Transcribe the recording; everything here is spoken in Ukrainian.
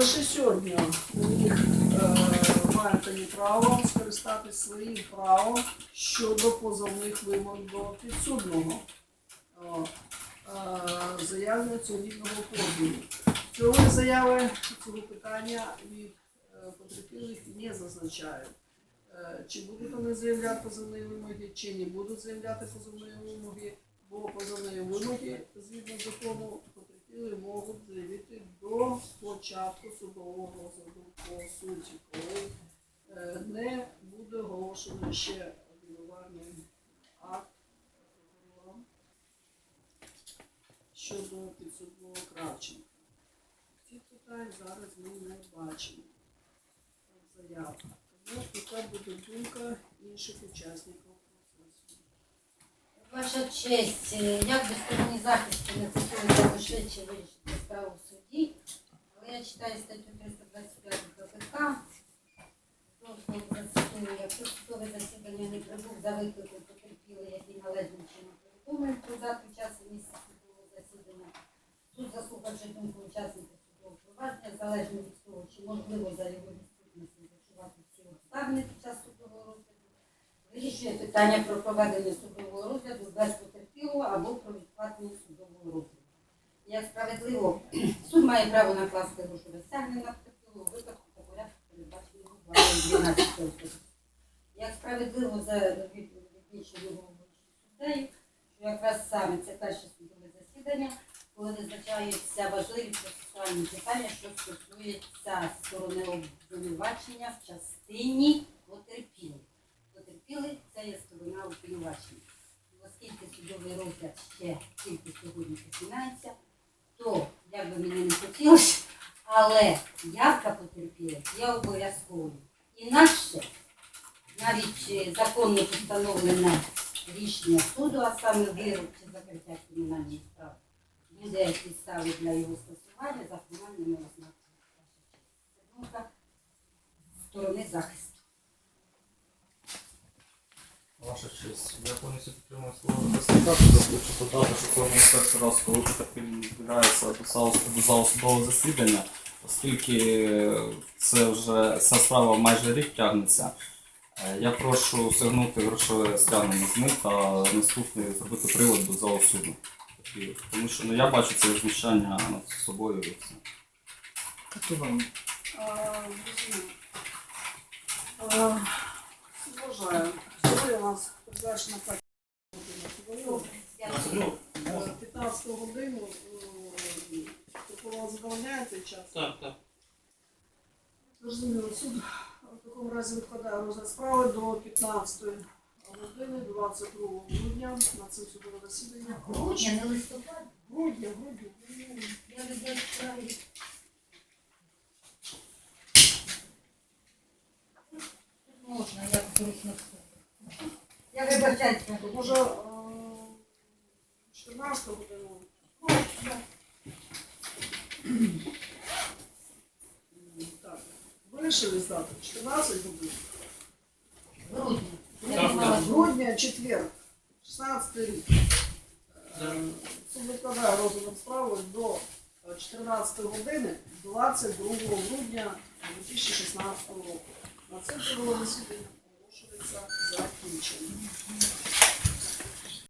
Лише сьогодні у них мають право скористатися своїм правом щодо позовних вимог до підсудного. Е, Заявлення цивільного позову. Цього заяви цього питання від е, потерпілих не зазначають. Е, Чи будуть вони заявляти позовні вимоги, чи не будуть заявляти позовні вимоги, бо позовні вимоги згідно закону потерпілі можуть заявити до початку судового розгляду по суті, коли е, не буде оголошено ще обвинувальний акт щодо підсудного Кравченка. Цих питань зараз ми не бачимо в заявах. Тому яка буде думка інших учасників процесу. Ваша честь, е, як би стороні захисту не хотілося швидше вирішити справу в суді, але я читаю статтю 325 КПК, судове засідання. Не прибув за викликом потерпілий, який належним чином повідомив про дату час і місце судового засідання, суд заслухавши думку учасників судового провадження, залежно від того, чи можливо за його відсутності зачувати всі обставини під час судового розгляду, вирішує питання про проведення судового розгляду без потерпілого або про відкладення судового розгляду. Як справедливо, суд має право накласти грошове стягнення на потерпілого випадку по порядку передбаченого главою 12. Як справедливо відмічено головуючим суддею, що якраз саме це перше судове засідання, коли визначаються важливі процесуальні питання, що стосуються сторони обвинувачення в частині потерпілих. Потерпілий це є сторона обвинувачення. Оскільки судовий розгляд ще тільки сьогодні починається, би мені не хотілося, але явка потерпілих є обов'язковою. Інакше навіть е, законно постановлене рішення суду, а саме вирок чи закриття кримінальної справи, буде підстави для його скасування за формальними ознаками. Це думка сторони захисту. Ваша честь, я повністю підтримую свого захисника, хочу додати, що кожен перший раз, коли потерпілий збирається до залу до залу судового засідання, оскільки це вже ця справа майже рік тягнеться, е, я прошу сягнути грошове стягнення з них та наступний зробити привод до залу суду. Тому що ну, я бачу це знущання над собою і все. А, Вважаю, сьогодні у нас призначена п'ять година. Е, 15 годину е, прокурор задовольняє цей час. Так, так. Зрозуміло, суд в такому разі відкладає розгляд справи до 15 години 22 грудня на це судове засідання. Грудня, не листопад. Грудня, грудня. Я люблю справи. Можна, як зручно. Я вибачаюся. Може, е, 14 годину. М, Так, вирішили здати 14 годин. Грудня. Грудня. Четвер, 16 рік. Е, Суд викладає розглядом справи до е, 14 години 22 грудня 2016 року. На це судове засідання оголошується закінченим.